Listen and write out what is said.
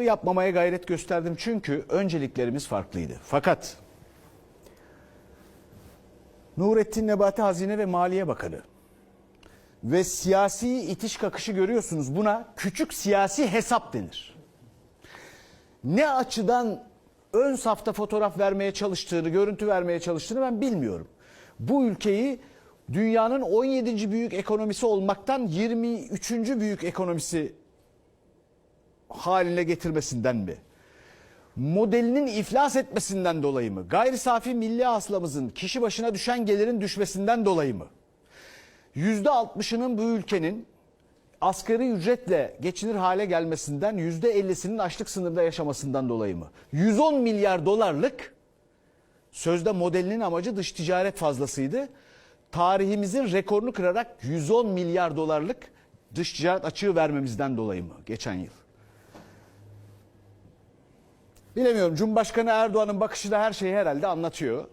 Bunu yapmamaya gayret gösterdim çünkü önceliklerimiz farklıydı. Fakat Nurettin Nebati Hazine ve Maliye Bakanı ve siyasi itiş kakışı görüyorsunuz. Buna küçük siyasi hesap denir. Ne açıdan ön safta fotoğraf vermeye çalıştığını, görüntü vermeye çalıştığını ben bilmiyorum. Bu ülkeyi dünyanın 17. büyük ekonomisi olmaktan 23. büyük ekonomisi haline getirmesinden mi? Modelinin iflas etmesinden dolayı mı? Gayri safi milli hasılamızın kişi başına düşen gelirin düşmesinden dolayı mı? %60'ının bu ülkenin asgari ücretle geçinir hale gelmesinden %50'sinin açlık sınırında yaşamasından dolayı mı? 110 milyar dolarlık sözde modelinin amacı dış ticaret fazlasıydı. Tarihimizin rekorunu kırarak 110 milyar dolarlık dış ticaret açığı vermemizden dolayı mı geçen yıl? Bilemiyorum. Cumhurbaşkanı Erdoğan'ın bakışı da her şeyi herhalde anlatıyor.